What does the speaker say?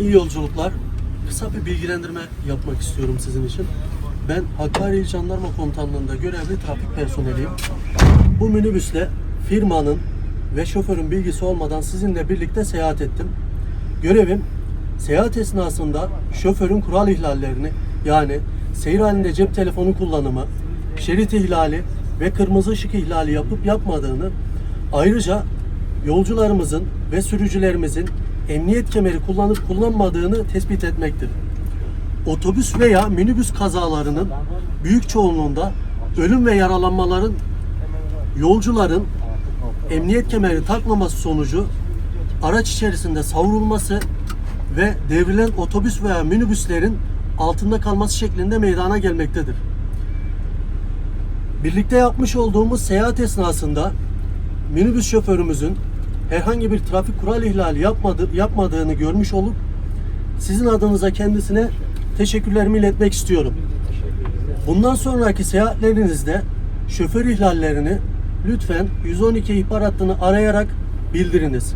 İyi yolculuklar. Kısa bir bilgilendirme yapmak istiyorum sizin için. Ben Hakkari Jandarma Komutanlığı'nda görevli trafik personeliyim. Bu minibüsle firmanın ve şoförün bilgisi olmadan sizinle birlikte seyahat ettim. Görevim seyahat esnasında şoförün kural ihlallerini yani seyir halinde cep telefonu kullanımı, şerit ihlali ve kırmızı ışık ihlali yapıp yapmadığını ayrıca yolcularımızın ve sürücülerimizin emniyet kemeri kullanıp kullanmadığını tespit etmektir. Otobüs veya minibüs kazalarının büyük çoğunluğunda ölüm ve yaralanmaların yolcuların emniyet kemeri takmaması sonucu araç içerisinde savrulması ve devrilen otobüs veya minibüslerin altında kalması şeklinde meydana gelmektedir. Birlikte yapmış olduğumuz seyahat esnasında minibüs şoförümüzün herhangi bir trafik kural ihlali yapmadı, yapmadığını görmüş olup sizin adınıza kendisine teşekkürlerimi iletmek istiyorum. Bundan sonraki seyahatlerinizde şoför ihlallerini lütfen 112 ihbar hattını arayarak bildiriniz.